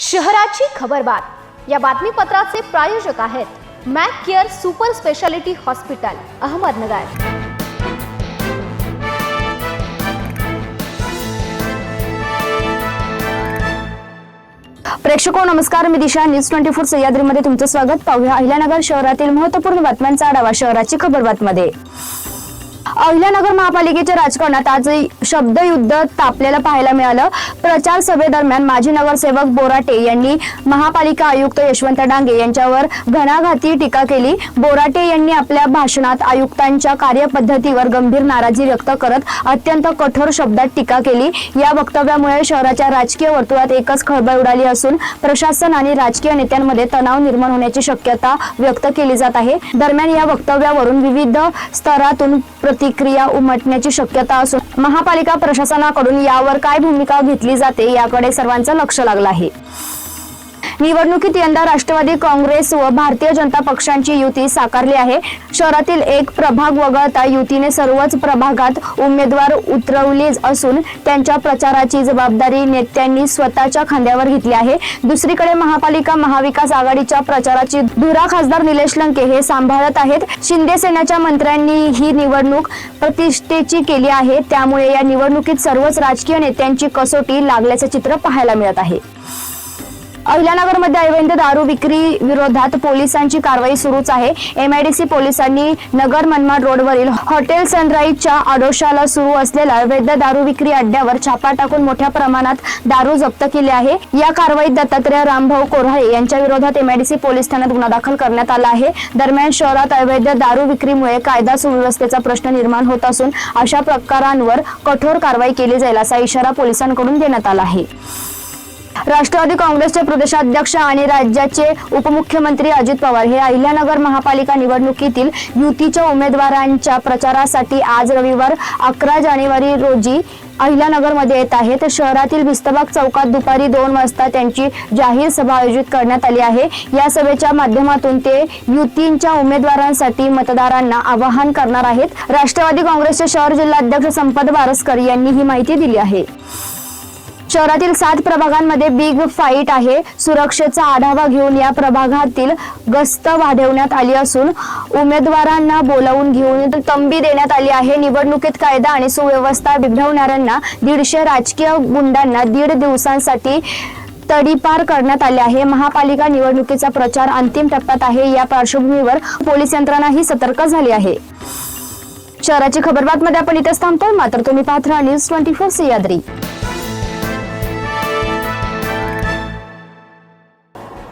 शहराची खबरबात या बातमीपत्राचे प्रायोजक आहेत Mac Care super speciality hospital Ahmednagar. प्रेक्षको नमस्कार. मी दिशा. न्यूज ट्वेंटी फोर सह्याद्रीमध्ये तुमचं स्वागत. पाहूया अहिल्यानगर शहरातील महत्त्वपूर्ण बातम्यांचा आढावा शहराची खबर बातमध्ये. अहिल्यानगर महापालिकेच्या राजकारणात आज शब्दयुद्ध तापलेलं पाहायला मिळालं. प्रचार सभेदरम्यान माजी नगरसेवक बोराटे यांनी महापालिका आयुक्त यशवंत डांगे यांच्यावर घणाघाती टीका केली. बोराटे यांनी आपल्या भाषणात आयुक्तांच्या कार्यपद्धतीवर गंभीर नाराजी व्यक्त करत अत्यंत कठोर शब्दात टीका केली. या वक्तव्यामुळे शहराच्या राजकीय वर्तुळात एकच खळबळ उडाली असून प्रशासन आणि राजकीय नेत्यांमध्ये तणाव निर्माण होण्याची शक्यता व्यक्त केली जात आहे. दरम्यान या वक्तव्यावरून विविध स्तरातून प्रतिक्रिया उमटण्याची शक्यता असून महापालिका प्रशासनाकडून यावर काय भूमिका घेतली जाते याकडे सर्वांचं लक्ष लागलं आहे. निवडणुकीत यंदा राष्ट्रवादी काँग्रेस व भारतीय जनता पक्षांची युती साकारली आहे. शहरातील एक प्रभाग वगळता युतीने सर्वच प्रभागात उमेदवार उतरवले असून त्यांच्या प्रचाराची जबाबदारी नेत्यांनी स्वतःच्या खांद्यावर घेतली आहे. दुसरीकडे महापालिका महाविकास आघाडीच्या प्रचाराची धुरा खासदार निलेश लंके हे सांभाळत आहेत. शिंदे सेनेच्या मंत्र्यांनी ही निवडणूक प्रतिष्ठेची केली आहे. त्यामुळे या निवडणुकीत सर्वच राजकीय नेत्यांची कसोटी लागल्याचे चित्र पाहायला मिळत आहे. अहिल्यानगरमध्ये अवैध दारू विक्री विरोधात पोलिसांची कारवाई सुरूच आहे. एमआयडीसी पोलिसांनी नगर मनमाड रोडवरील हॉटेल सनराईजच्या आडोशाला सुरू असलेल्या अवैध दारू विक्री अड्ड्यावर छापा टाकून मोठ्या प्रमाणात दारू जप्त केली आहे. या कारवाईत दत्तात्रय रामभाऊ कोऱ्हाळे यांच्या विरोधात एमआयडीसी पोलीस ठाण्यात गुन्हा दाखल करण्यात आला आहे. दरम्यान शहरात अवैध दारू विक्रीमुळे कायदा सुव्यवस्थेचा प्रश्न निर्माण होत असून अशा प्रकारांवर कठोर कारवाई केली जाईल असा इशारा पोलिसांकडून देण्यात आला आहे. राष्ट्रवादी काँग्रेसचे प्रदेशाध्यक्ष आणि राज्याचे उपमुख्यमंत्री अजित पवार हे अहिल्यानगर महापालिका निवडणुकीतील युतीच्या उमेदवारांच्या प्रचारासाठी आज रविवार अकरा जानेवारी रोजी अहिल्यानगरमध्ये येत आहेत. शहरातील भिस्तबाग चौकात दुपारी दोन वाजता त्यांची जाहीर सभा आयोजित करण्यात आली आहे. या सभेच्या माध्यमातून ते युतींच्या उमेदवारांसाठी मतदारांना आवाहन करणार आहेत. राष्ट्रवादी काँग्रेसचे शहर जिल्हाध्यक्ष संपत बारसकर यांनी ही माहिती दिली आहे. शहरातील सात प्रभागांमध्ये बिग फाईट आहे. सुरक्षेचा आढावा घेऊन या प्रभागातील गस्त वाढवण्यात आली असून उमेदवारांना बोलावून घेऊन तंबी देण्यात आली आहे. निवडणुकीत कायदा आणि सुव्यवस्था बिघडवणाऱ्यांना दीडशे राजकीय गुंडांना दीड दिवसांसाठी तडीपार करण्यात आले आहे. महापालिका निवडणुकीचा प्रचार अंतिम टप्प्यात आहे. या पार्श्वभूमीवर पोलीस यंत्रणाही सतर्क झाली आहे. शहराची खबरबातमध्ये आपण इथेच थांबतो मात्र तुम्ही पाहत राहा न्यूज ट्वेंटी फोर सह्याद्री